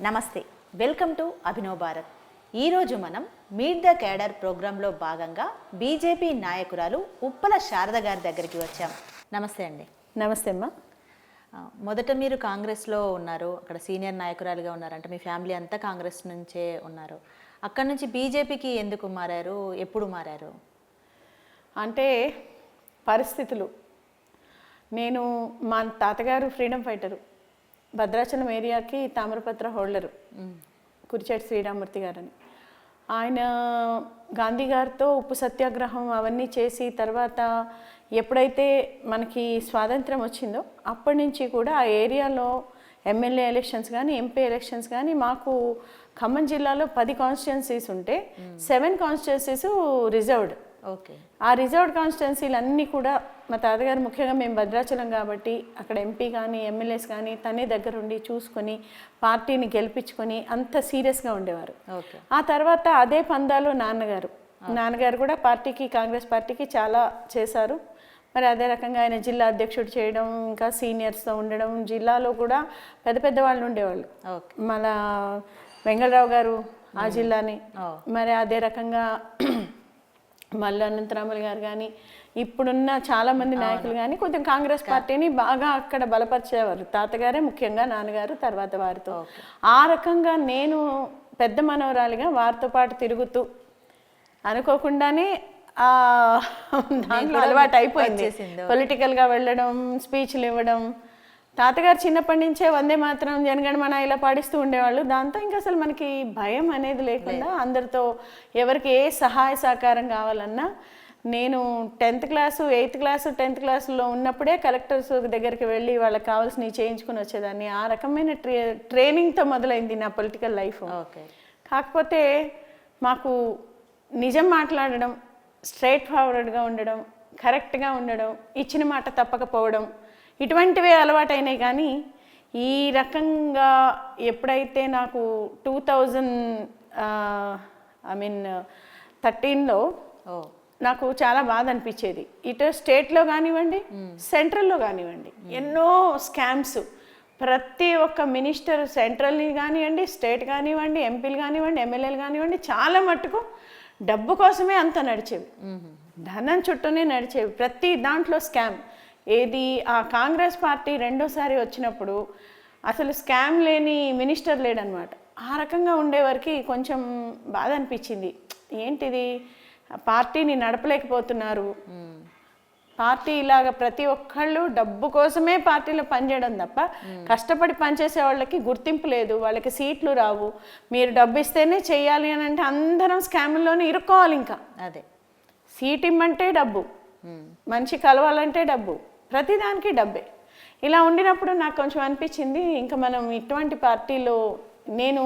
నమస్తే welcome to Abhinav Bharat. ఈరోజు మనం మీట్ ద క్యాడర్ ప్రోగ్రాంలో భాగంగా బీజేపీ నాయకురాలు ఉప్పల శారద గారి దగ్గరికి వచ్చాం. నమస్తే అండి. నమస్తే అమ్మా. మొదట మీరు కాంగ్రెస్లో ఉన్నారు అక్కడ సీనియర్ నాయకురాలుగా ఉన్నారు అంటే మీ ఫ్యామిలీ అంతా కాంగ్రెస్ నుంచే ఉన్నారు. అక్కడ నుంచి బీజేపీకి ఎందుకు మారారు ఎప్పుడు మారారు? అంటే పరిస్థితులు. నేను మా తాతగారు ఫ్రీడమ్ ఫైటరు. భద్రాచలం ఏరియాకి తామ్రపత్ర హోల్డరు. కురిచేటి శ్రీరామూర్తి గారని. ఆయన గాంధీ గారితో ఉప్పు సత్యాగ్రహం అవన్నీ చేసి తర్వాత ఎప్పుడైతే మనకి స్వాతంత్రం వచ్చిందో అప్పటి నుంచి కూడా ఆ ఏరియాలో ఎమ్మెల్యే ఎలక్షన్స్ కానీ ఎంపీ ఎలక్షన్స్ కానీ మాకు ఖమ్మం జిల్లాలో పది కాన్స్టిట్యున్సీస్ ఉంటే సెవెన్ కాన్స్టిట్యున్సీస్ రిజర్వ్డ్ ఆ రిజర్వ్డ్ కాన్స్టిట్యున్సీలు అన్నీ కూడా మా తాతగారు ముఖ్యంగా మేము భద్రాచలం కాబట్టి అక్కడ ఎంపీ కానీ ఎమ్మెల్యేస్ కానీ తనే దగ్గరుండి చూసుకొని పార్టీని గెలిపించుకొని అంత సీరియస్గా ఉండేవారు. ఓకే. ఆ తర్వాత అదే పందాలో నాన్నగారు. నాన్నగారు కూడా పార్టీకి కాంగ్రెస్ పార్టీకి చాలా చేశారు. మరి అదే రకంగా ఆయన జిల్లా అధ్యక్షుడు చేయడం ఇంకా సీనియర్స్తో ఉండడం జిల్లాలో కూడా పెద్ద పెద్ద వాళ్ళు ఉండేవాళ్ళు. ఓకే. మన వెంగళరావు గారు ఆ జిల్లాని. మరి అదే రకంగా మల్ల అనంతరాములు గారు కానీ ఇప్పుడున్న చాలా మంది నాయకులు కానీ కొంచెం కాంగ్రెస్ పార్టీని బాగా అక్కడ బలపరిచేవారు. తాతగారే ముఖ్యంగా నాన్నగారు తర్వాత వారితో. ఆ రకంగా నేను పెద్ద మనవరాలిగా వారితో పాటు తిరుగుతూ అనుకోకుండానే ఆ దాంట్లో అలవాటు అయిపోయింది. పొలిటికల్గా వెళ్ళడం స్పీచ్లు ఇవ్వడం తాతగారు చిన్నప్పటి నుంచే వందే మాత్రం జనగణమన ఇలా పాడిస్తూ ఉండేవాళ్ళు. దాంతో ఇంకా అసలు మనకి భయం అనేది లేకుండా అందరితో ఎవరికి ఏ సహాయ సహకారం కావాలన్నా నేను tenth class eighth class tenth క్లాసులో ఉన్నప్పుడే కలెక్టర్స్ దగ్గరికి వెళ్ళి వాళ్ళకి కావాల్సినవి చేయించుకుని వచ్చేదాన్ని. ఆ రకమైన ట్రే ట్రైనింగ్తో మొదలైంది నా పొలిటికల్ లైఫ్. ఓకే. కాకపోతే మాకు నిజం మాట్లాడడం స్ట్రైట్ ఫార్వర్డ్గా ఉండడం కరెక్ట్గా ఉండడం ఇచ్చిన మాట తప్పకపోవడం ఇటువంటివే అలవాటైనాయి కానీ ఈ రకంగా ఎప్పుడైతే నాకు టూ థౌజండ్ ఐ మీన్ థర్టీన్లో నాకు చాలా బాధ అనిపించేది. ఇటు స్టేట్లో కానివ్వండి సెంట్రల్లో కానివ్వండి ఎన్నో స్కామ్స్. ప్రతి ఒక్క మినిస్టర్ సెంట్రల్ని కానివ్వండి స్టేట్ కానివ్వండి ఎంపీలు కానివ్వండి ఎమ్మెల్యేలు కానివ్వండి చాలా మట్టుకు డబ్బు కోసమే అంత నడిచేవి. ధనం చుట్టూనే నడిచేవి. ప్రతి దాంట్లో స్కామ్. ఏది ఆ కాంగ్రెస్ పార్టీ రెండోసారి వచ్చినప్పుడు అసలు స్కామ్ లేని మినిస్టర్ లేడనమాట ఆ రకంగా ఉండేవారికి కొంచెం బాధ అనిపించింది. ఏంటిది? పార్టీని నడపలేకపోతున్నారు. పార్టీ ఇలాగ ప్రతి ఒక్కళ్ళు డబ్బు కోసమే పార్టీలో పనిచేయడం తప్ప కష్టపడి పనిచేసే వాళ్ళకి గుర్తింపు లేదు. వాళ్ళకి సీట్లు రావు. మీరు డబ్బు ఇస్తేనే చెయ్యాలి అని అంటే అందరం స్కాముల్లోనే ఇరుక్కోవాలి ఇంకా. అదే. సీట్ ఇమ్మంటే డబ్బు. మనిషి కలవాలంటే డబ్బు. ప్రతిదానికి డబ్బే. ఇలా ఉండినప్పుడు నాకు కొంచెం అనిపించింది ఇంకా మనం ఇటువంటి పార్టీలో నేను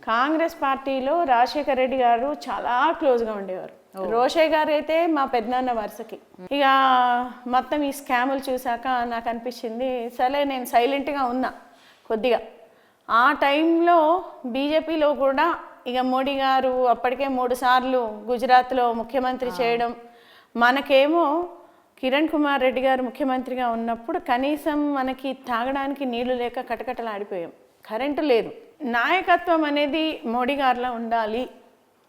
కాంగ్రెస్ పార్టీలో రాజశేఖర రెడ్డి గారు చాలా క్లోజ్గా ఉండేవారు. రోషే గారు అయితే మా పెద్దనాన్న వరుసకి. ఇక మొత్తం ఈ స్కాములు చూశాక నాకు అనిపించింది సరే నేను సైలెంట్గా ఉన్నా కొద్దిగా. ఆ టైంలో బీజేపీలో కూడా ఇక మోడీ గారు అప్పటికే మూడు సార్లు గుజరాత్లో ముఖ్యమంత్రి చేయడం మనకేమో కిరణ్ కుమార్ రెడ్డి గారు ముఖ్యమంత్రిగా ఉన్నప్పుడు కనీసం మనకి తాగడానికి నీళ్ళు లేక కటకటలాడిపోయాం. కరెంటు లేదు. నాయకత్వం అనేది మోడీ గారిలో ఉండాలి.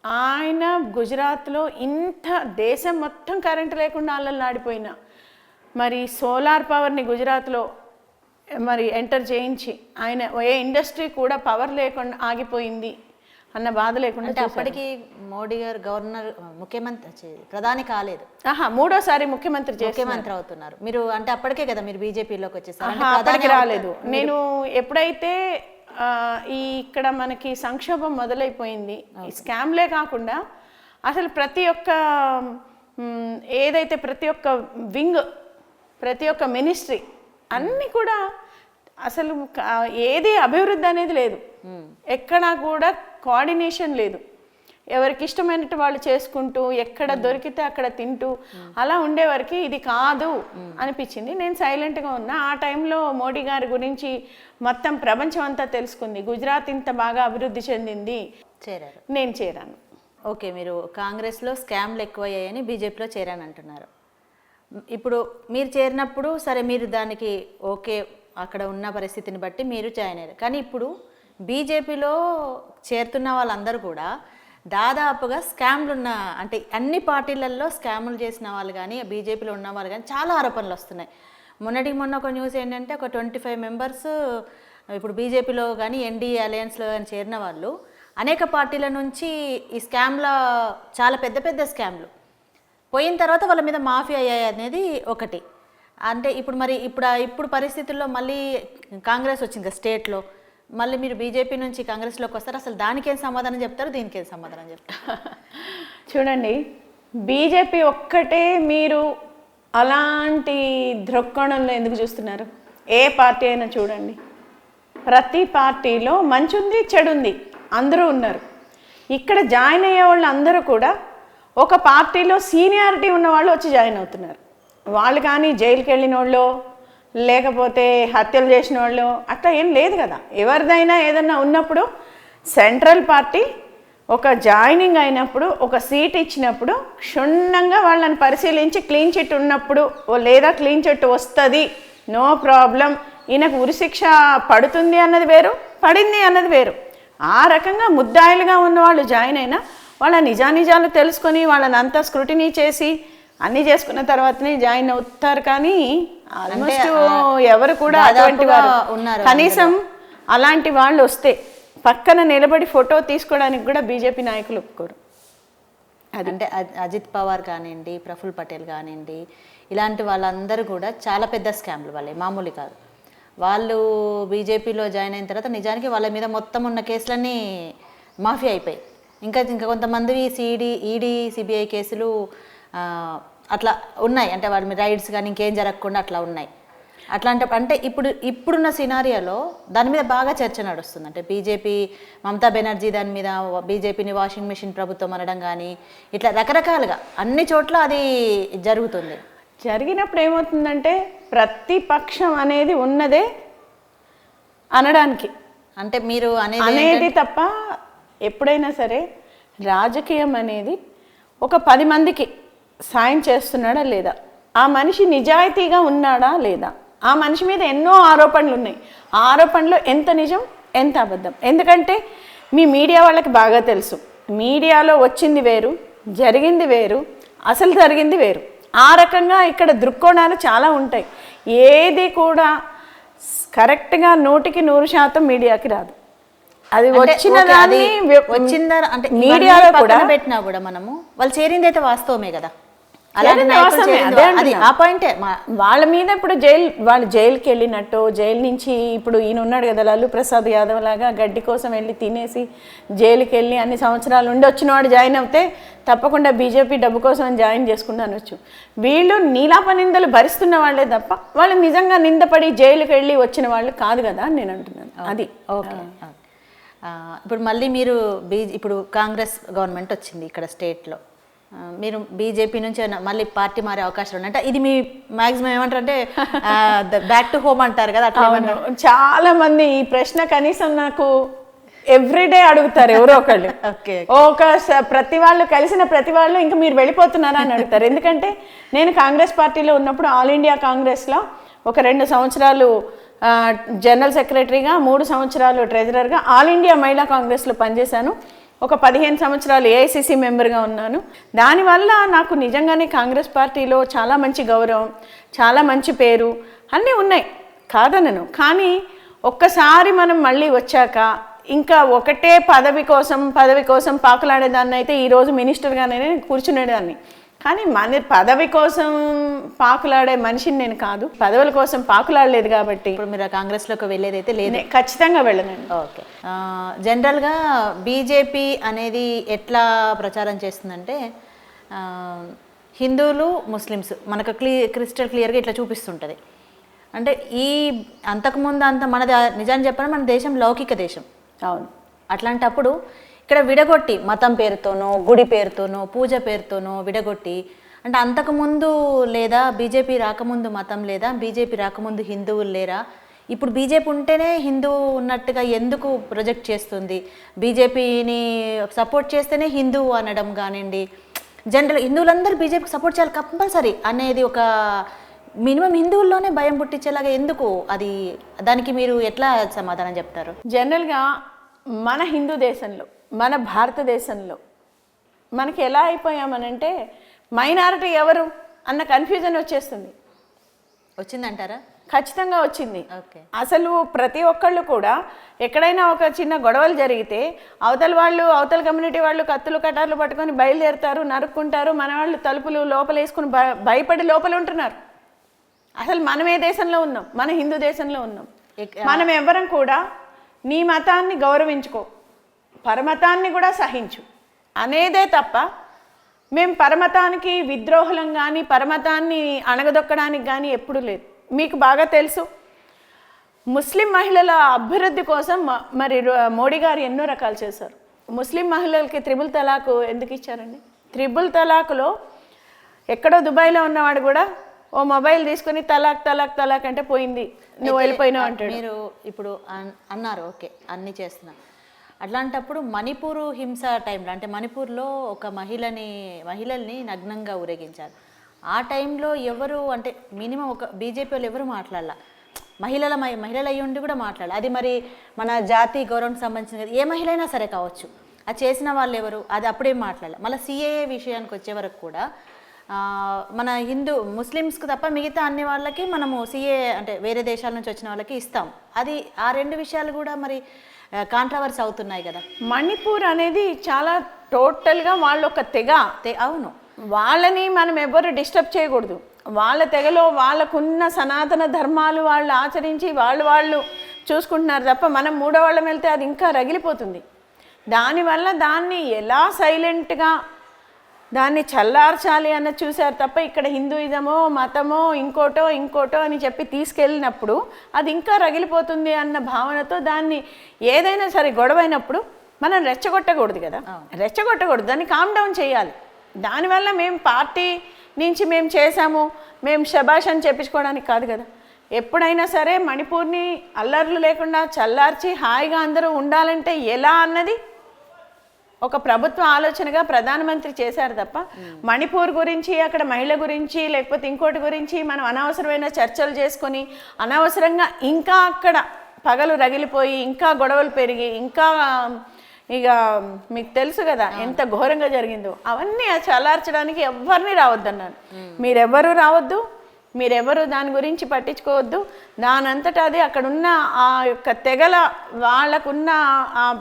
ఆయన గుజరాత్లో ఇంత దేశం మొత్తం కరెంటు లేకుండా అల్లల్లాడిపోయినా మరి సోలార్ పవర్ని గుజరాత్లో మరి ఎంటర్ చేయించి ఆయన ఏ ఇండస్ట్రీ కూడా పవర్ లేకుండా ఆగిపోయింది. అన్న బాధ లేకుండా అంటే అప్పటికి మోడీ గారు గవర్నర్ ముఖ్యమంత్రి ప్రధాని కాలేదు. ఆహా మూడోసారి ముఖ్యమంత్రి ముఖ్యమంత్రి అవుతున్నారు. మీరు అంటే అప్పటికే కదా మీరు బీజేపీలోకి వచ్చేసారు. అప్పటికి రాలేదు. నేను ఎప్పుడైతే ఈ ఇక్కడ మనకి సంక్షోభం మొదలైపోయింది స్కామ్లే కాకుండా అసలు ప్రతి ఒక్క ఏదైతే ప్రతి ఒక్క వింగ్ ప్రతి ఒక్క మినిస్ట్రీ అన్నీ కూడా అసలు ఏది అభివృద్ధి అనేది లేదు. ఎక్కడా కూడా కోఆర్డినేషన్ లేదు. ఎవరికి ఇష్టమైనట్టు వాళ్ళు చేసుకుంటూ ఎక్కడ దొరికితే అక్కడ తింటూ అలా ఉండేవారికి ఇది కాదు అనిపించింది. నేను సైలెంట్గా ఉన్నా. ఆ టైంలో మోడీ గారి గురించి మొత్తం ప్రపంచం అంతా తెలుసుకుంది. గుజరాత్ ఇంత బాగా అభివృద్ధి చెందింది. చేరారు. నేను చేరాను. ఓకే మీరు కాంగ్రెస్లో స్కామ్లు ఎక్కువయ్యాయని బీజేపీలో చేరానంటున్నారు ఇప్పుడు మీరు చేరినప్పుడు సరే మీరు దానికి ఓకే అక్కడ ఉన్న పరిస్థితిని బట్టి మీరు జాయిన్ అయ్యారు. కానీ ఇప్పుడు బీజేపీలో చేరుతున్న వాళ్ళందరూ కూడా దాదాపుగా స్కామ్లు ఉన్న అంటే అన్ని పార్టీలలో స్కాములు చేసిన వాళ్ళు కానీ బీజేపీలో ఉన్న వాళ్ళు కానీ చాలా ఆరోపణలు వస్తున్నాయి. మొన్నటికి మొన్న ఒక న్యూస్ ఏంటంటే ఒక ట్వంటీ ఫైవ్ మెంబర్స్ ఇప్పుడు బీజేపీలో కానీ ఎన్డీఏ అలయన్స్లో కానీ చేరిన వాళ్ళు అనేక పార్టీల నుంచి ఈ స్కామ్ల చాలా పెద్ద పెద్ద స్కామ్లు. పోయిన తర్వాత వాళ్ళ మీద మాఫీ అయ్యాయి అనేది ఒకటి. అంటే ఇప్పుడు మరి ఇప్పుడు ఇప్పుడు పరిస్థితుల్లో మళ్ళీ కాంగ్రెస్ వచ్చింది కదా స్టేట్లో. మళ్ళీ మీరు బీజేపీ నుంచి కాంగ్రెస్లోకి వస్తారు. అసలు దానికేం సమాధానం చెప్తారు? దీనికేం సమాధానం చెప్తారు? చూడండి బీజేపీ ఒక్కటే మీరు అలాంటి దృక్కోణంలో ఎందుకు చూస్తున్నారు? ఏ పార్టీ అయినా చూడండి. ప్రతి పార్టీలో మంచి ఉంది చెడు ఉంది అందరూ ఉన్నారు. ఇక్కడ జాయిన్ అయ్యే వాళ్ళు అందరూ కూడా ఒక పార్టీలో సీనియారిటీ ఉన్న వాళ్ళు వచ్చి జాయిన్ అవుతున్నారు. వాళ్ళు కానీ జైలుకి వెళ్ళిన వాళ్ళు లేకపోతే హత్యలు చేసిన వాళ్ళు అట్లా ఏం లేదు కదా. ఎవరిదైనా ఏదన్నా ఉన్నప్పుడు సెంట్రల్ పార్టీ ఒక జాయినింగ్ అయినప్పుడు ఒక సీట్ ఇచ్చినప్పుడు క్షుణ్ణంగా వాళ్ళని పరిశీలించి క్లీన్ చిట్ ఉన్నప్పుడు ఓ లేదా క్లీన్ చిట్ వస్తుంది నో ప్రాబ్లం ఈయనకు ఉరిశిక్ష పడుతుంది అన్నది వేరు పడింది అన్నది వేరు. ఆ రకంగా ముద్దాయిలుగా ఉన్న వాళ్ళు జాయిన్ అయినా వాళ్ళ నిజానిజాలు తెలుసుకొని వాళ్ళని అంతా స్క్రూటినీ చేసి అన్నీ చేసుకున్న తర్వాతనే జాయిన్ అవుతారు కానీ ఆల్మోస్ట్ ఎవరు కూడా అటువంటి వారు ఉన్నారు కనీసం అలాంటి వాళ్ళు వస్తే పక్కన నిలబడి ఫోటో తీసుకోవడానికి కూడా బీజేపీ నాయకులు ఒప్పుకోరు. అంటే అజిత్ పవార్ కానివ్వండి ప్రఫుల్ పటేల్ కానివ్వండి ఇలాంటి వాళ్ళందరూ కూడా చాలా పెద్ద స్కామ్లు వాళ్ళే మామూలు కాదు. వాళ్ళు బీజేపీలో జాయిన్ అయిన తర్వాత నిజానికి వాళ్ళ మీద మొత్తం ఉన్న కేసులన్నీ మాఫీ అయిపోయాయి. ఇంకా ఇంకా కొంతమంది సిఈడి ఈడీ సిబిఐ కేసులు అట్లా ఉన్నాయి. అంటే వాళ్ళ మీద రైడ్స్ కానీ ఇంకేం జరగకుండా అట్లా ఉన్నాయి. అట్లాంటి అంటే ఇప్పుడు ఇప్పుడున్న సినారియాలో దాని మీద బాగా చర్చ నడుస్తుంది. అంటే బీజేపీ మమతా బెనర్జీ దాని మీద బీజేపీని వాషింగ్ మెషిన్ ప్రభుత్వం అనడం కానీ ఇట్లా రకరకాలుగా అన్ని చోట్ల అది జరుగుతుంది. జరిగినప్పుడు ఏమవుతుందంటే ప్రతిపక్షం అనేది ఉన్నదే అనడానికి. అంటే మీరు అనేది అనేది తప్ప ఎప్పుడైనా సరే రాజకీయం అనేది ఒక పది మందికి సాయం చేస్తున్నాడా లేదా? ఆ మనిషి నిజాయితీగా ఉన్నాడా లేదా? ఆ మనిషి మీద ఎన్నో ఆరోపణలు ఉన్నాయి. ఆ ఆరోపణలో ఎంత నిజం ఎంత అబద్ధం? ఎందుకంటే మీ మీడియా వాళ్ళకి బాగా తెలుసు. మీడియాలో వచ్చింది వేరు జరిగింది వేరు అసలు జరిగింది వేరు. ఆ రకంగా ఇక్కడ దృక్కోణాలు చాలా ఉంటాయి. ఏది కూడా కరెక్ట్గా నూటికి నూరు శాతం మీడియాకి రాదు. అది వచ్చిన దాన్ని వ్య- వచ్చిందా అంటే మీడియాలో మీడియాలో కూడా పెట్టినా కూడా మనము వాళ్ళు చేరింది అయితే వాస్తవమే కదా? అలాంటి అదే. ఆ పాయింటే. వాళ్ళ మీద ఇప్పుడు జైలు వాళ్ళు జైలుకి వెళ్ళినట్టు జైలు నుంచి ఇప్పుడు ఈయన ఉన్నాడు కదా లల్లు ప్రసాద్ యాదవ్ లాగా గడ్డి కోసం వెళ్ళి తినేసి జైలుకి వెళ్ళి అన్ని సంవత్సరాలు ఉండి వచ్చిన వాడు జాయిన్ అవుతే తప్పకుండా బీజేపీ డబ్బు కోసం జాయిన్ చేసుకుంటూ అనొచ్చు. వీళ్ళు నీలాప నిందలు భరిస్తున్న వాళ్ళే తప్ప వాళ్ళు నిజంగా నిందపడి జైలుకి వెళ్ళి వచ్చిన వాళ్ళు కాదు కదా నేను అంటున్నాను. అది. ఓకే ఇప్పుడు మళ్ళీ మీరు బీ ఇప్పుడు కాంగ్రెస్ గవర్నమెంట్ వచ్చింది ఇక్కడ స్టేట్లో. మీరు బీజేపీ నుంచి మళ్ళీ పార్టీ మారే అవకాశం అంటే ఇది మీ మాక్సిమం ఏమంటారు అంటే బ్యాక్ టు హోమ్ అంటారు కదా అట్లా చాలా మంది ఈ ప్రశ్న కనీసం నాకు ఎవ్రీడే అడుగుతారు ఎవరో ఒకళ్ళు. ఓకే ఒక ప్రతి వాళ్ళు కలిసిన ప్రతి వాళ్ళు ఇంకా మీరు వెళ్ళిపోతున్నారా అని అడుగుతారు. ఎందుకంటే నేను కాంగ్రెస్ పార్టీలో ఉన్నప్పుడు ఆల్ ఇండియా కాంగ్రెస్లో ఒక రెండు సంవత్సరాలు జనరల్ సెక్రటరీగా మూడు సంవత్సరాలు ట్రెజరర్గా ఆల్ ఇండియా మహిళా కాంగ్రెస్లో పనిచేశాను. ఒక పదిహేను సంవత్సరాలు ఏఐసిసి మెంబర్గా ఉన్నాను. దానివల్ల నాకు నిజంగానే కాంగ్రెస్ పార్టీలో చాలా మంచి గౌరవం చాలా మంచి పేరు అన్నీ ఉన్నాయి. కాదనను. కానీ ఒక్కసారి మనం మళ్ళీ వచ్చాక ఇంకా ఒకటే పదవి కోసం పదవి కోసం పాకులాడేదాన్ని అయితే ఈరోజు మినిస్టర్గానే కూర్చునేదాన్ని. కానీ మన పదవి కోసం పాకులాడే మనిషిని నేను కాదు. పదవుల కోసం పాకులాడలేదు కాబట్టి. ఇప్పుడు మీరు కాంగ్రెస్లోకి వెళ్ళేది అయితే లేదు ఖచ్చితంగా వెళ్ళనండి. ఓకే. జనరల్గా బీజేపీ అనేది ఎట్లా ప్రచారం చేస్తుందంటే హిందువులు ముస్లిమ్స్ మనకు క్లీ క్రిస్టల్ క్లియర్గా ఇట్లా చూపిస్తుంటుంది. అంటే ఈ అంతకుముందు అంత మనది నిజాన్ని చెప్పాలంటే మన దేశం లౌకిక దేశం. అవును. అట్లాంటప్పుడు ఇక్కడ విడగొట్టి మతం పేరుతోనో గుడి పేరుతోనో పూజ పేరుతోనో విడగొట్టి అంటే అంతకుముందు లేదా బీజేపీ రాకముందు మతం లేదా బీజేపీ రాకముందు హిందువులు లేరా? ఇప్పుడు బీజేపీ ఉంటేనే హిందువు ఉన్నట్టుగా ఎందుకు ప్రొజెక్ట్ చేస్తుంది? బీజేపీని సపోర్ట్ చేస్తేనే హిందువు అనడం కానివ్వండి. జనరల్ హిందువులందరూ బీజేపీకి సపోర్ట్ చేయాలి కంపల్సరీ అనేది ఒక మినిమం హిందువుల్లోనే భయం పుట్టించేలాగా ఎందుకు అది? దానికి మీరు ఎట్లా సమాధానం చెప్తారు? జనరల్గా మన హిందూ దేశంలో మన భారతదేశంలో మనకి ఎలా అయిపోయామనంటే మైనారిటీ ఎవరు అన్న కన్ఫ్యూజన్ వచ్చేస్తుంది. వచ్చిందంటారా? ఖచ్చితంగా వచ్చింది. ఓకే. అసలు ప్రతి ఒక్కళ్ళు కూడా ఎక్కడైనా ఒక చిన్న గొడవలు జరిగితే అవతల వాళ్ళు అవతల కమ్యూనిటీ వాళ్ళు కత్తులు కటార్లు పట్టుకొని బయలుదేరుతారు నరుక్కుంటారు మన వాళ్ళు తలుపులు లోపల వేసుకుని భయపడి లోపల ఉంటున్నారు. అసలు మనం ఏ దేశంలో ఉన్నాం మన హిందూ దేశంలో ఉన్నాం. మనం ఎవ్వరం కూడా నీ మతాన్ని గౌరవించుకో పరమతాన్ని కూడా సహించు. అనేదే తప్ప మేము పరమతానికి విద్రోహులం కానీ పరమతాన్ని అణగదొక్కడానికి కానీ ఎప్పుడూ లేదు. మీకు బాగా తెలుసు. ముస్లిం మహిళల అభివృద్ధి కోసం మరి మోడీ గారు ఎన్నో రకాలు చేశారు. ముస్లిం మహిళలకి త్రిబుల్ తలాక్ ఎందుకు ఇచ్చారండి? త్రిబుల్ తలాక్లో ఎక్కడో దుబాయ్లో ఉన్నవాడు కూడా ఓ మొబైల్ తీసుకుని తలాక్ తలాక్ తలాక్ అంటే పోయింది. నువ్వు వెళ్ళిపోయినావు అంటాడు. మీరు ఇప్పుడు అన్- అన్నారు ఓకే అన్ని చేస్తున్నా. అట్లాంటప్పుడు మణిపూర్ హింస టైంలో అంటే మణిపూర్లో ఒక మహిళని మహిళల్ని నగ్నంగా ఊరేగించారు. ఆ టైంలో ఎవరు అంటే మినిమం ఒక బీజేపీ వాళ్ళు ఎవరు మాట్లాడాల? మహిళల మహిళలు అయ్యి ఉండి కూడా మాట్లాడాలి? అది మరి మన జాతి గౌరవం సంబంధించిన ఏ మహిళ అయినా సరే కావచ్చు. అది చేసిన వాళ్ళు ఎవరు? అది అప్పుడేం మాట్లాడాలి? మళ్ళీ సిఏఏ విషయానికి వచ్చే వరకు కూడా మన హిందూ ముస్లిమ్స్కి తప్ప మిగతా అన్ని వాళ్ళకి మనము సిఏ అంటే వేరే దేశాల నుంచి వచ్చిన వాళ్ళకి ఇస్తాం. అది ఆ రెండు విషయాలు కూడా మరి కాంట్రవర్సీ అవుతున్నాయి కదా. మణిపూర్ అనేది చాలా టోటల్గా వాళ్ళు ఒక తెగ. అవును. వాళ్ళని మనం ఎవరు డిస్టర్బ్ చేయకూడదు. వాళ్ళ తెగలో వాళ్ళకున్న సనాతన ధర్మాలు వాళ్ళు ఆచరించి వాళ్ళు వాళ్ళు చూసుకుంటున్నారు తప్ప మనం మూడో వాళ్ళం వెళ్తే అది ఇంకా రగిలిపోతుంది. దానివల్ల దాన్ని ఎలా సైలెంట్గా దాన్ని చల్లార్చాలి అన్న చూశారు తప్ప ఇక్కడ హిందూయిజమో మతమో ఇంకోటో ఇంకోటో అని చెప్పి తీసుకెళ్ళినప్పుడు అది ఇంకా రగిలిపోతుంది అన్న భావనతో దాన్ని ఏదైనా సరే గొడవైనప్పుడు మనం రెచ్చగొట్టకూడదు కదా. రెచ్చగొట్టకూడదు. దాన్ని కామ్ డౌన్ చేయాలి. దానివల్ల మేము పార్టీ నుంచి మేము చేసాము మేము శబాష్ అని చెప్పించుకోవడానికి కాదు కదా. ఎప్పుడైనా సరే మణిపూర్ని అల్లర్లు లేకుండా చల్లార్చి హాయిగా అందరూ ఉండాలంటే ఎలా అన్నది ఒక ప్రభుత్వ ఆలోచనగా ప్రధానమంత్రి చేశారు తప్ప మణిపూర్ గురించి అక్కడ మహిళ గురించి లేకపోతే ఇంకోటి గురించి మనం అనవసరమైన చర్చలు చేసుకొని అనవసరంగా ఇంకా అక్కడ పగలు రగిలిపోయి ఇంకా గొడవలు పెరిగి ఇంకా ఇక మీకు తెలుసు కదా ఎంత ఘోరంగా జరిగిందో. అవన్నీ చల్లార్చడానికి ఎవరిని రావద్దన్నాను మీరెవ్వరూ రావద్దు. మీరెవరు దాని గురించి పట్టించుకోవద్దు. దానంతటా అది అక్కడున్న ఆ యొక్క తెగల వాళ్ళకున్న ఆ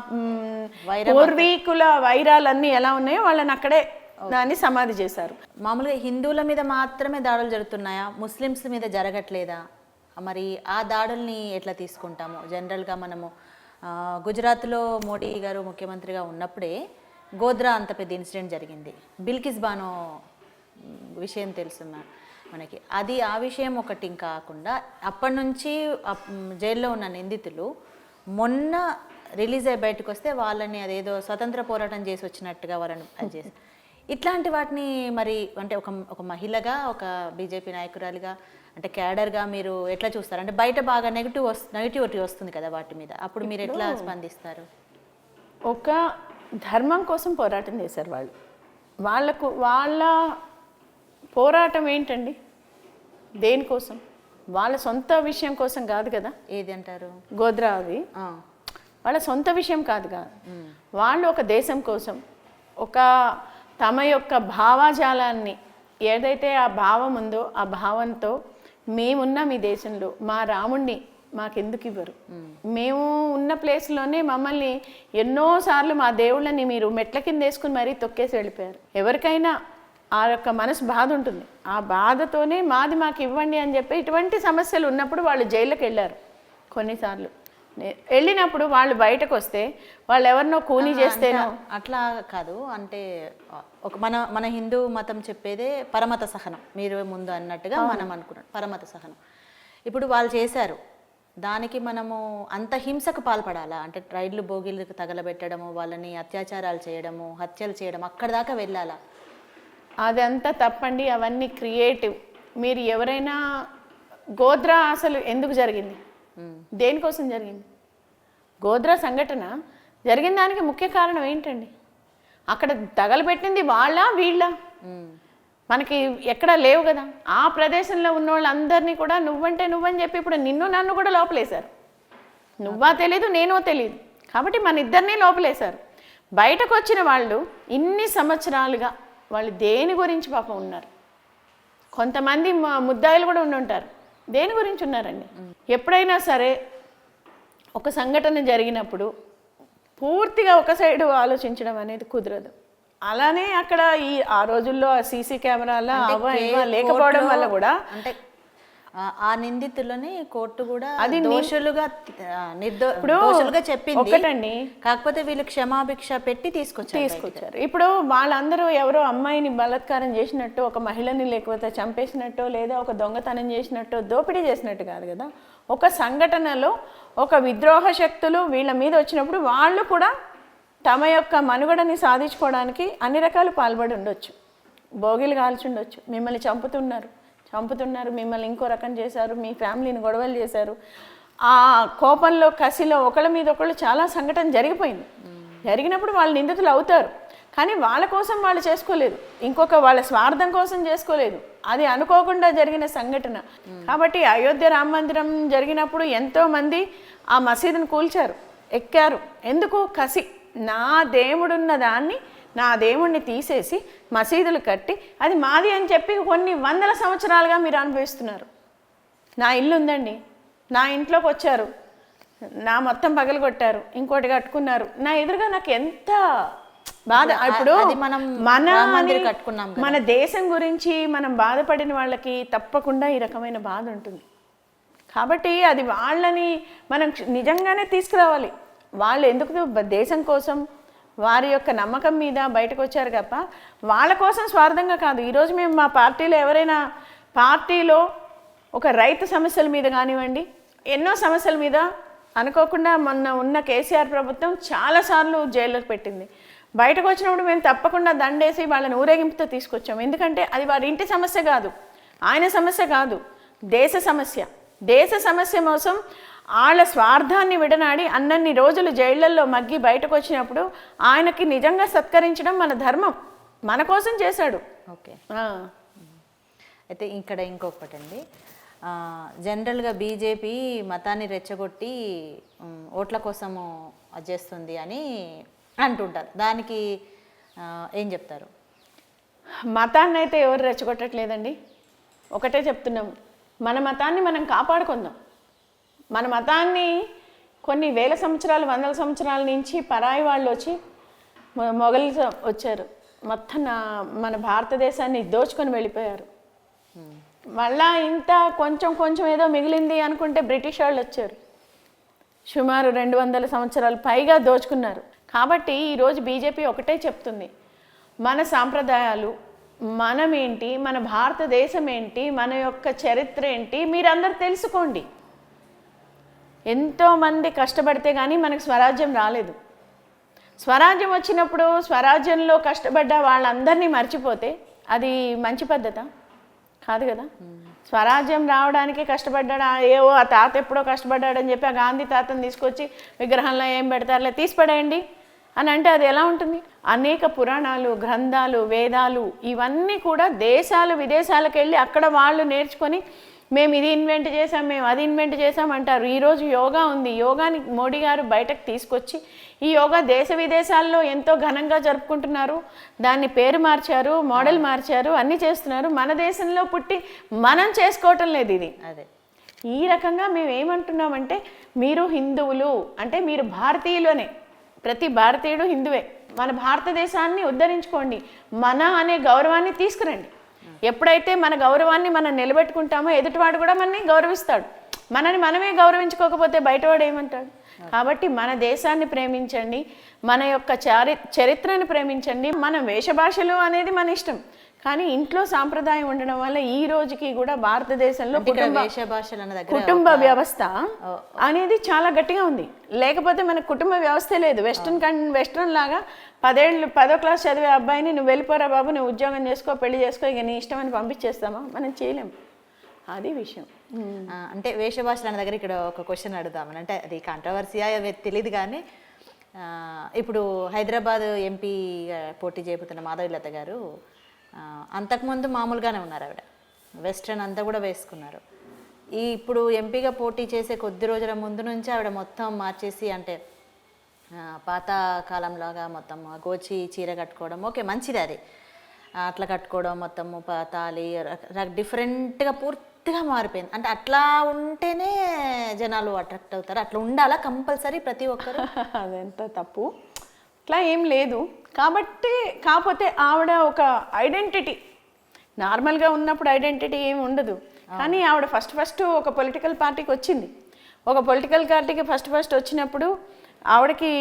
పూర్వీకుల వైరాలన్నీ ఎలా ఉన్నాయో వాళ్ళని అక్కడే దాన్ని సమాధి చేశారు. మామూలుగా హిందువుల మీద మాత్రమే దాడులు జరుగుతున్నాయా? ముస్లిమ్స్ మీద జరగట్లేదా? మరి ఆ దాడుల్ని ఎట్లా తీసుకుంటాము? జనరల్గా మనము గుజరాత్లో మోడీ గారు ముఖ్యమంత్రిగా ఉన్నప్పుడే గోద్రా అంత పెద్ద ఇన్సిడెంట్ జరిగింది. బిల్కిస్ బానో విషయం తెలుసు మ- మనకి. అది ఆ విషయం ఒకటి కాకుండా అప్పటి నుంచి జైల్లో ఉన్న నిందితులు మొన్న రిలీజ్ అయ్యి బయటకు వస్తే వాళ్ళని అదేదో స్వతంత్ర పోరాటం చేసి వచ్చినట్టుగా వాళ్ళని అది చేసి. ఇట్లాంటి వాటిని మరి అంటే ఒక ఒక మహిళగా ఒక బీజేపీ నాయకురాలిగా అంటే క్యాడర్గా మీరు ఎట్లా చూస్తారు? అంటే బయట బాగా నెగిటివ్ వస్తు నెగిటివిటీ వస్తుంది కదా వాటి మీద. అప్పుడు మీరు ఎట్లా స్పందిస్తారు? ఒక ధర్మం కోసం పోరాటం చేశారు వాళ్ళు. వాళ్ళకు వాళ్ళ పోరాటం ఏంటండి? దేనికోసం? వాళ్ళ సొంత విషయం కోసం కాదు కదా? ఏది అంటారు గోద్రా అది. వాళ్ళ సొంత విషయం కాదు కాదు? వాళ్ళు ఒక దేశం కోసం ఒక తమ యొక్క భావజాలాన్ని ఏదైతే ఆ భావం ఉందో ఆ భావంతో మేమున్నాం ఈ దేశంలో మా రాముణ్ణి మాకెందుకు ఇవ్వరు? మేము ఉన్న ప్లేస్లోనే మమ్మల్ని ఎన్నోసార్లు మా దేవుళ్ళని మీరు మెట్ల కింద వేసుకుని మరీ తొక్కేసి వెళ్ళిపోయారు. ఎవరికైనా ఆ యొక్క మనసు బాధ ఉంటుంది. ఆ బాధతోనే మాది మాకు ఇవ్వండి అని చెప్పి ఇటువంటి సమస్యలు ఉన్నప్పుడు వాళ్ళు జైలుకి వెళ్ళారు కొన్నిసార్లు. వెళ్ళినప్పుడు వాళ్ళు బయటకు వస్తే వాళ్ళు ఎవరినో కూని చేస్తేనో అట్లా కాదు. అంటే ఒక మన మన హిందూ మతం చెప్పేదే పరమత సహనం. మీరు ముందు అన్నట్టుగా మనం అనుకున్నాం. పరమత సహనం. ఇప్పుడు వాళ్ళు చేశారు. దానికి మనము అంత హింసకు పాల్పడాలా? అంటే రైళ్ళు బోగిలకు తగలబెట్టడము వాళ్ళని అత్యాచారాలు చేయడము హత్యలు చేయడం అక్కడ దాకా వెళ్ళాలా? అదంతా తప్పండి అవన్నీ క్రియేటివ్ మీరు ఎవరైనా గోద్రా అసలు ఎందుకు జరిగింది? దేనికోసం జరిగింది? గోద్రా సంఘటన జరిగిన దానికి ముఖ్య కారణం ఏంటండి? అక్కడ తగలబెట్టింది వాళ్ళ వీళ్ళ? మనకి ఎక్కడా లేవు కదా. ఆ ప్రదేశంలో ఉన్న వాళ్ళందరినీ కూడా నువ్వంటే నువ్వని చెప్పి ఇప్పుడు నిన్ను నన్ను కూడా లోపలేశారు. నువ్వా తెలీదు నేనో తెలియదు కాబట్టి మన ఇద్దరినీ లోపలేశారు. బయటకు వచ్చిన వాళ్ళు ఇన్ని సంవత్సరాలుగా వాళ్ళు దేని గురించి పాపం ఉన్నారు? కొంతమంది ముద్దాయిలు కూడా ఉండి ఉంటారు. దేని గురించి ఉన్నారండి? ఎప్పుడైనా సరే ఒక సంఘటన జరిగినప్పుడు పూర్తిగా ఒక సైడు ఆలోచించడం అనేది కుదరదు. అలానే అక్కడ ఈ ఆ రోజుల్లో సీసీ కెమెరాల లేకపోవడం వల్ల కూడా అంటే ఆ- నిందితులని కోర్టు కూడా దోషులుగా నిర్దో దోషులుగా చెప్పింది. ఒకటండి కాకపోతే వీళ్ళు క్షమాభిక్ష పెట్టి తీసుకొచ్చారు తీసుకొచ్చారు. ఇప్పుడు వాళ్ళందరూ ఎవరో అమ్మాయిని బలాత్కారం చేసినట్టు ఒక మహిళని లేకపోతే చంపేసినట్టు లేదా ఒక దొంగతనం చేసినట్టు దోపిడీ చేసినట్టు కాదు కదా. ఒక సంఘటనలో ఒక విద్రోహ శక్తులు వీళ్ళ మీద వచ్చినప్పుడు వాళ్ళు కూడా తమ యొక్క మనుగడని సాధించుకోవడానికి అన్ని రకాలు పాల్పడి ఉండొచ్చు. భోగిలు కాల్చి ఉండొచ్చు మిమ్మల్ని చంపుతున్నారు. చంపుతున్నారు మిమ్మల్ని ఇంకో రకం చేశారు మీ ఫ్యామిలీని గొడవలు చేశారు. ఆ కోపంలో కసిలో ఒకళ్ళ మీద ఒకళ్ళు చాలా సంఘటన జరిగిపోయింది. జరిగినప్పుడు వాళ్ళు నిందితులు అవుతారు. కానీ వాళ్ళ కోసం వాళ్ళు చేసుకోలేదు. ఇంకొక వాళ్ళ స్వార్థం కోసం చేసుకోలేదు. అది అనుకోకుండా జరిగిన సంఘటన. కాబట్టి అయోధ్య రామ మందిరం జరిగినప్పుడు ఎంతోమంది ఆ మసీదును కూల్చారు ఎక్కారు. ఎందుకు? కసి. నా దేవుడున్న దాన్ని నా దేవుణ్ణి తీసేసి మసీదులు కట్టి అది మాది అని చెప్పి కొన్ని వందల సంవత్సరాలుగా మీరు అనుభవిస్తున్నారు. నా ఇల్లు ఉందండి. నా ఇంట్లోకి వచ్చారు. నా మొత్తం పగలగొట్టారు ఇంకోటి కట్టుకున్నారు. నా ఎదురుగా నాకు ఎంత బాధ. ఇప్పుడు అది మనం మన కట్టుకున్నాం మన దేశం గురించి మనం బాధపడిన వాళ్ళకి తప్పకుండా ఈ రకమైన బాధ ఉంటుంది. కాబట్టి అది వాళ్ళని మనం నిజంగానే తీసుకురావాలి. వాళ్ళు ఎందుకు దేశం కోసం వారి యొక్క నమ్మకం మీద బయటకు వచ్చారు తప్ప వాళ్ళ కోసం స్వార్థంగా కాదు. ఈరోజు మేము మా పార్టీలో ఎవరైనా పార్టీలో ఒక రైతు సమస్యల మీద కానివ్వండి ఎన్నో సమస్యల మీద అనుకోకుండా మొన్న ఉన్న కేసీఆర్ ప్రభుత్వం చాలాసార్లు జైల్లోకి పెట్టింది. బయటకు వచ్చినప్పుడు మేము తప్పకుండా దండేసి వాళ్ళని ఊరేగింపుతో తీసుకొచ్చాం. ఎందుకంటే అది వారి ఇంటి సమస్య కాదు. ఆయన సమస్య కాదు. దేశ సమస్య. దేశ సమస్య కోసం వాళ్ళ స్వార్థాన్ని విడనాడి అన్నన్ని రోజులు జైళ్ళల్లో మగ్గి బయటకు వచ్చినప్పుడు ఆయనకి నిజంగా సత్కరించడం మన ధర్మం. మన కోసం చేశాడు. ఓకే. అయితే ఇక్కడ ఇంకొకటి అండి ఆ, జనరల్గా బీజేపీ మతాన్ని రెచ్చగొట్టి ఓట్ల కోసము చేస్తుంది అని అంటుంటారు. దానికి ఏం చెప్తారు? మతాన్ని అయితే ఎవరు రెచ్చగొట్టట్లేదండి? ఒకటే చెప్తున్నాం. మన మతాన్ని మనం కాపాడుకుందాం. మన మతాన్ని కొన్ని వేల సంవత్సరాలు వందల సంవత్సరాల నుంచి పరాయి వాళ్ళు వచ్చి మొ- మొఘలు వచ్చారు. మొత్తం మన భారతదేశాన్ని దోచుకొని వెళ్ళిపోయారు. మళ్ళా ఇంత కొంచెం కొంచెం ఏదో మిగిలింది అనుకుంటే బ్రిటిష్ వాళ్ళు వచ్చారు. సుమారు రెండు వందల సంవత్సరాలు పైగా దోచుకున్నారు. కాబట్టి ఈరోజు బీజేపీ ఒకటే చెప్తుంది. మన సాంప్రదాయాలు మనమేంటి మన భారతదేశం ఏంటి మన యొక్క చరిత్ర ఏంటి మీరందరూ తెలుసుకోండి. ఎంతోమంది కష్టపడితే కానీ మనకు స్వరాజ్యం రాలేదు. స్వరాజ్యం వచ్చినప్పుడు స్వరాజ్యంలో కష్టపడ్డ వాళ్ళందరినీ మర్చిపోతే అది మంచి పద్ధత? కాదు కదా? స్వరాజ్యం రావడానికి కష్టపడ్డాడు ఏవో ఆ తాత ఎప్పుడో కష్టపడ్డాడని చెప్పి ఆ గాంధీ తాతను తీసుకొచ్చి విగ్రహంలో ఏం పెడతారులే తీసిపడేయండి అని అంటే అది ఎలా ఉంటుంది? అనేక పురాణాలు గ్రంథాలు వేదాలు ఇవన్నీ కూడా దేశాలు విదేశాలకు వెళ్ళి అక్కడ వాళ్ళు నేర్చుకొని మేము ఇది ఇన్వెంట్ చేసాం మేము అది ఇన్వెంట్ చేసాం అంటారు. ఈరోజు యోగా ఉంది. యోగాని మోడీ గారు బయటకు తీసుకొచ్చి ఈ యోగా దేశ విదేశాల్లో ఎంతో ఘనంగా జరుపుకుంటున్నారు. దాన్ని పేరు మార్చారు మోడల్ మార్చారు అన్నీ చేస్తున్నారు. మన దేశంలో పుట్టి మనం చేసుకోవటం లేదు ఇది. అదే. ఈ రకంగా మేము ఏమంటున్నామంటే మీరు హిందువులు అంటే మీరు భారతీయులనే ప్రతి భారతీయుడు హిందువే. మన భారతదేశాన్ని ఉద్ధరించుకోండి. మన అనే గౌరవాన్ని తీసుకురండి. ఎప్పుడైతే మన గౌరవాన్ని మనం నిలబెట్టుకుంటామో ఎదుటివాడు కూడా మనని గౌరవిస్తాడు. మనని మనమే గౌరవించుకోకపోతే బయటవాడు ఏమంటాడు? కాబట్టి మన దేశాన్ని ప్రేమించండి మన యొక్క చారి చరిత్రను ప్రేమించండి. మన వేషభాషలు అనేది మన ఇష్టం. కానీ ఇంట్లో సాంప్రదాయం ఉండడం వల్ల ఈ రోజుకి కూడా భారతదేశంలో కుటుంబ వ్యవస్థ అనేది చాలా గట్టిగా ఉంది. లేకపోతే మన కుటుంబ వ్యవస్థే లేదు. వెస్ట్రన్ కన్ వెస్ట్రన్ లాగా పదేళ్ళు పదో క్లాస్ చదివే అబ్బాయిని నువ్వు వెళ్ళిపోరా బాబు నువ్వు ఉద్యోగం చేసుకో పెళ్ళి చేసుకో ఇక నీ ఇష్టం అని పంపించేస్తామా? మనం చేయలేం. అది విషయం. అంటే వేషభాషలు అన్న దగ్గర ఇక్కడ ఒక క్వశ్చన్ అడుగుదామని అంటే అది కాంట్రవర్సీయా తెలియదు కానీ ఇప్పుడు హైదరాబాద్ ఎంపీ పోటీ చేయబోతున్న మాధవిలత గారు ఆ, అంతకుముందు మామూలుగానే ఉన్నారు ఆవిడ. వెస్ట్రన్ అంతా కూడా వేసుకున్నారు. ఈ ఇప్పుడు ఎంపీగా పోటీ చేసే కొద్ది రోజుల ముందు నుంచి ఆవిడ మొత్తం మార్చేసి అంటే పాత కాలంలాగా మొత్తం గోచి చీర కట్టుకోవడం ఓకే మంచిది అది. అట్లా కట్టుకోవడం మొత్తము ప- తాళి డిఫరెంట్గా పూర్తిగా మారిపోయింది. అంటే అట్లా ఉంటేనే జనాలు అట్రాక్ట్ అవుతారు. అట్లా ఉండాలా కంపల్సరీ ప్రతి ఒక్కరు? అదంతా తప్పు. అట్లా ఏం లేదు. కాబట్టి కాకపోతే ఆవిడ ఒక ఐడెంటిటీ. నార్మల్గా ఉన్నప్పుడు ఐడెంటిటీ ఏమి ఉండదు. కానీ ఆవిడ ఫస్ట్ ఫస్ట్ ఒక పొలిటికల్ పార్టీకి వచ్చింది. ఒక పొలిటికల్ పార్టీకి ఫస్ట్ ఫస్ట్ వచ్చినప్పుడు ఆవిడకి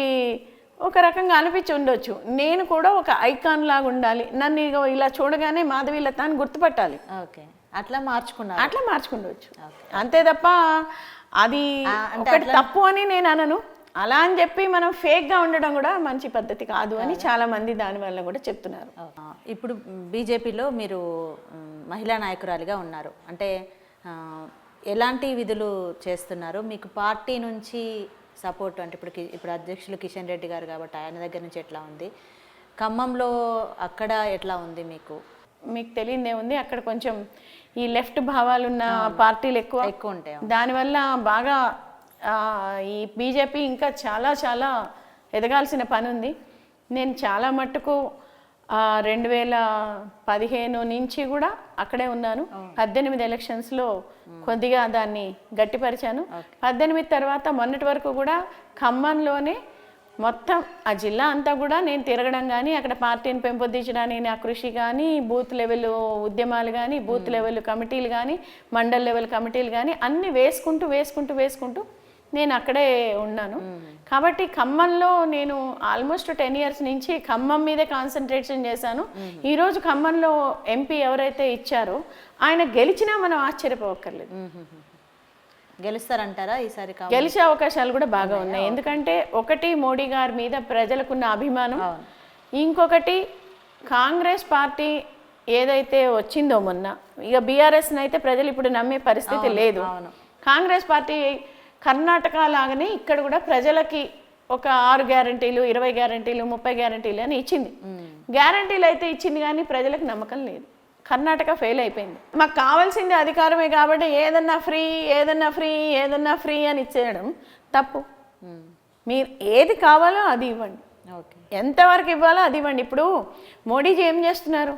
ఒక రకంగా అనిపించి ఉండొచ్చు. నేను కూడా ఒక ఐకాన్ లాగా ఉండాలి. నన్ను ఇగో ఇలా చూడగానే మాధవి లత అని గుర్తుపట్టాలి. ఓకే. అట్లా మార్చుకున్నారు. అట్లా మార్చుకుండవచ్చు అంతే తప్ప అది ఒకటి తప్పు అని నేను అనను. అలా అని చెప్పి మనం ఫేక్గా ఉండడం కూడా మంచి పద్ధతి కాదు అని చాలా మంది దానివల్ల కూడా చెప్తున్నారు. ఇప్పుడు బీజేపీలో మీరు మహిళా నాయకురాలిగా ఉన్నారు. అంటే ఎలాంటి విధులు చేస్తున్నారు? మీకు పార్టీ నుంచి సపోర్ట్ అంటే ఇప్పుడు ఇప్పుడు అధ్యక్షులు కిషన్ రెడ్డి గారు కాబట్టి ఆయన దగ్గర నుంచి ఎట్లా ఉంది? ఖమ్మంలో అక్కడ ఎట్లా ఉంది మీకు? మీకు తెలియదే ఉంది అక్కడ కొంచెం ఈ లెఫ్ట్ భావాలు ఉన్న పార్టీలు ఎక్కువ. ఎక్కువ ఉంటాయి దానివల్ల బాగా ఈ బీజేపీ ఇంకా చాలా చాలా ఎదగాల్సిన పని ఉంది నేను చాలా మట్టుకు రెండు వేల పదిహేను నుంచి కూడా అక్కడే ఉన్నాను. పద్దెనిమిది ఎలక్షన్స్లో కొద్దిగా దాన్ని గట్టిపరిచాను. పద్దెనిమిది తర్వాత మొన్నటి వరకు కూడా ఖమ్మంలోనే మొత్తం ఆ జిల్లా అంతా కూడా నేను తిరగడం కానీ అక్కడ పార్టీని పెంపొందించడానికి నా కృషి కానీ బూత్ లెవెల్ ఉద్యమాలు కానీ బూత్ లెవెల్ కమిటీలు కానీ మండల్ లెవెల్ కమిటీలు కానీ అన్నీ వేసుకుంటూ వేసుకుంటూ వేసుకుంటూ నేను అక్కడే ఉన్నాను. కాబట్టి ఖమ్మంలో నేను ఆల్మోస్ట్ టెన్ ఇయర్స్ నుంచి ఖమ్మం మీదే కాన్సన్ట్రేషన్ చేశాను. ఈరోజు ఖమ్మంలో ఎంపీ ఎవరైతే ఇచ్చారో ఆయన గెలిచినా మనం ఆశ్చర్యపోవక్కర్లేదు గెలుస్తారంటారా ఈసారి? గెలిచే అవకాశాలు కూడా బాగా ఉన్నాయి? ఎందుకంటే ఒకటి మోడీ గారి మీద ప్రజలకున్న అభిమానం. ఇంకొకటి కాంగ్రెస్ పార్టీ ఏదైతే వచ్చిందో మొన్న ఇక బీఆర్ఎస్ని అయితే ప్రజలు ఇప్పుడు నమ్మే పరిస్థితి లేదు. కాంగ్రెస్ పార్టీ కర్ణాటక లాగానే ఇక్కడ కూడా ప్రజలకి ఒక ఆరు గ్యారంటీలు ఇరవై గ్యారంటీలు ముప్పై గ్యారంటీలు అని ఇచ్చింది. గ్యారంటీలు అయితే ఇచ్చింది కానీ ప్రజలకు నమ్మకం లేదు. కర్ణాటక ఫెయిల్ అయిపోయింది. మాకు కావాల్సింది అధికారమే కాబట్టి ఏదన్నా ఫ్రీ ఏదన్నా ఫ్రీ ఏదన్నా ఫ్రీ అని ఇచ్చేయడం తప్పు. మీరు ఏది కావాలో అది ఇవ్వండి. ఓకే. ఎంతవరకు ఇవ్వాలో అది ఇవ్వండి. ఇప్పుడు మోడీజీ ఏం చేస్తున్నారు?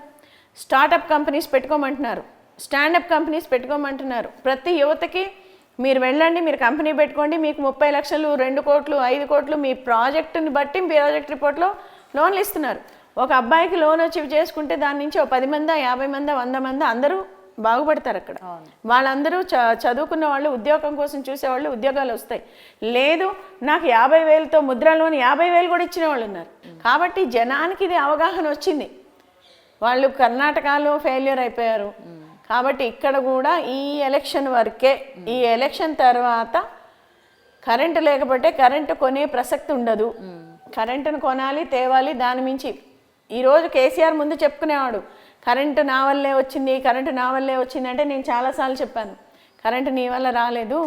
స్టార్టప్ కంపెనీస్ పెట్టుకోమంటున్నారు. స్టాండప్ కంపెనీస్ పెట్టుకోమంటున్నారు. ప్రతి యువతకి మీరు వెళ్ళండి మీరు కంపెనీ పెట్టుకోండి మీకు ముప్పై లక్షలు రెండు కోట్లు ఐదు కోట్లు మీ ప్రాజెక్టుని బట్టి మీ ప్రాజెక్ట్ రిపోర్ట్లో లోన్లు ఇస్తున్నారు. ఒక అబ్బాయికి లోన్ వచ్చి చేసుకుంటే దాని నుంచి ఒక పది మంది యాభై మంది వంద మంది అందరూ బాగుపడతారు అక్కడ. వాళ్ళందరూ చ చదువుకున్న వాళ్ళు ఉద్యోగం కోసం చూసేవాళ్ళు ఉద్యోగాలు వస్తాయి. లేదు నాకు యాభై వేలతో ముద్ర లోన్ యాభై వేలు కూడా ఇచ్చిన వాళ్ళు ఉన్నారు. కాబట్టి జనానికి ఇది అవగాహన వచ్చింది. వాళ్ళు కర్ణాటకలో ఫెయిల్యూర్ అయిపోయారు. కాబట్టి ఇక్కడ కూడా ఈ ఎలక్షన్ వరకే ఈ ఎలక్షన్ తర్వాత కరెంటు లేకపోతే కరెంటు కొనే ప్రసక్తి ఉండదు. కరెంటును కొనాలి తేవాలి దాని మించి. ఈరోజు కేసీఆర్ ముందు చెప్పుకునేవాడు కరెంటు నా వల్లే వచ్చింది కరెంటు నా వల్లే వచ్చింది అంటే నేను చాలాసార్లు చెప్పాను. కరెంటు నీ వల్ల రాలేదు.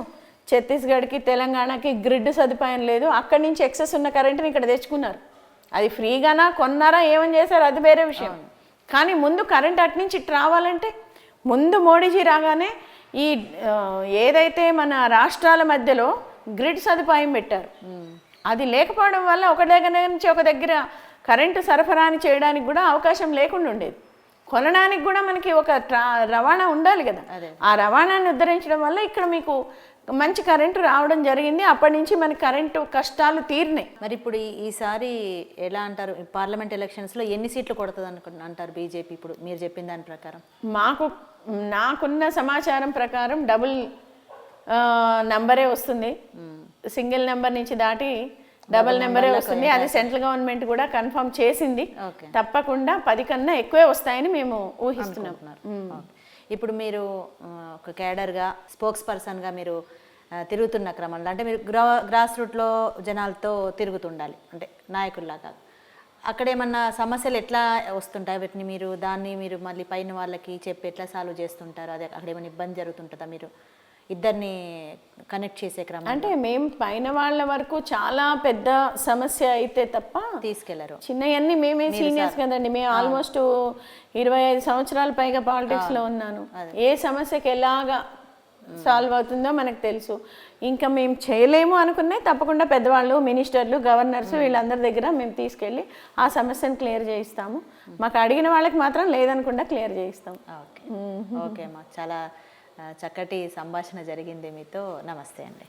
ఛత్తీస్గఢ్కి తెలంగాణకి గ్రిడ్ సదుపాయం లేదు. అక్కడి నుంచి ఎక్సెస్ ఉన్న కరెంటుని ఇక్కడ తెచ్చుకున్నారు. అది ఫ్రీగానా కొన్నారా ఏమని చేశారు అది వేరే విషయం. కానీ ముందు కరెంట్ అటు నుంచి ఇటు రావాలంటే ముందు మోడీజీ రాగానే ఈ ఏదైతే మన రాష్ట్రాల మధ్యలో గ్రిడ్ సదుపాయం పెట్టారు అది లేకపోవడం వల్ల ఒక దగ్గర నుంచి ఒక దగ్గర కరెంటు సరఫరాని చేయడానికి కూడా అవకాశం లేకుండా ఉండేది. కొనడానికి కూడా మనకి ఒక రవాణా ఉండాలి కదా. ఆ రవాణాన్ని ఉద్ధరించడం వల్ల ఇక్కడ మీకు మంచి కరెంటు రావడం జరిగింది. అప్పటి నుంచి మన కరెంటు కష్టాలు తీరినాయి. మరి ఇప్పుడు ఈసారి ఎలా అంటారు? పార్లమెంట్ ఎలక్షన్స్లో ఎన్ని సీట్లు కొడుతుంది అనుకు అంటారు బీజేపీ ఇప్పుడు మీరు చెప్పిన దాని ప్రకారం? మాకు నాకున్న సమాచారం ప్రకారం డబుల్ నంబరే వస్తుంది. సింగిల్ నెంబర్ నుంచి దాటి డబుల్ నెంబరే వస్తుంది. అది సెంట్రల్ గవర్నమెంట్ కూడా కన్ఫర్మ్ చేసింది. తప్పకుండా పది కన్నా ఎక్కువే వస్తాయని మేము ఊహిస్తున్నాం. ఇప్పుడు మీరు ఒక క్యాడర్గా స్పోక్స్ పర్సన్గా మీరు తిరుగుతున్న క్రమంలో అంటే మీరు గ్రా గ్రాస్ రూట్లో జనాలతో తిరుగుతుండాలి అంటే నాయకుల్లాగా అక్కడ ఏమన్నా సమస్యలు ఎట్లా వస్తుంటాయి? వీటిని మీరు దాన్ని మీరు మళ్ళీ పైన వాళ్ళకి చెప్పి ఎట్లా సాల్వ్ చేస్తుంటారు? అదే అక్కడ ఏమైనా ఇబ్బంది జరుగుతుంటుందా మీరు? ఇద్దరిని కనెక్ట్ చేసే క్రమం అంటే మేము పైన వాళ్ళ వరకు చాలా పెద్ద సమస్య అయితే తప్ప తీసుకెళ్ళరు. చిన్నవన్నీ మేమే సీనియర్స్ కదండి. మేము ఆల్మోస్ట్ ఇరవై ఐదు సంవత్సరాల పైగా పాలిటిక్స్లో ఉన్నాను. ఏ సమస్యకి ఎలాగా సాల్వ్ అవుతుందో మనకు తెలుసు. ఇంకా మేము చేయలేము అనుకునే తప్పకుండా పెద్దవాళ్ళు మినిస్టర్లు గవర్నర్స్ వీళ్ళందరి దగ్గర మేము తీసుకెళ్ళి ఆ సమస్యను క్లియర్ చేయిస్తాము. మాకు అడిగిన వాళ్ళకి మాత్రం లేదనకుండా క్లియర్ చేయిస్తాం. ఓకే. ఓకే అమ్మా. చాలా చక్కటి సంభాషణ జరిగింది మీతో. నమస్తే అండి.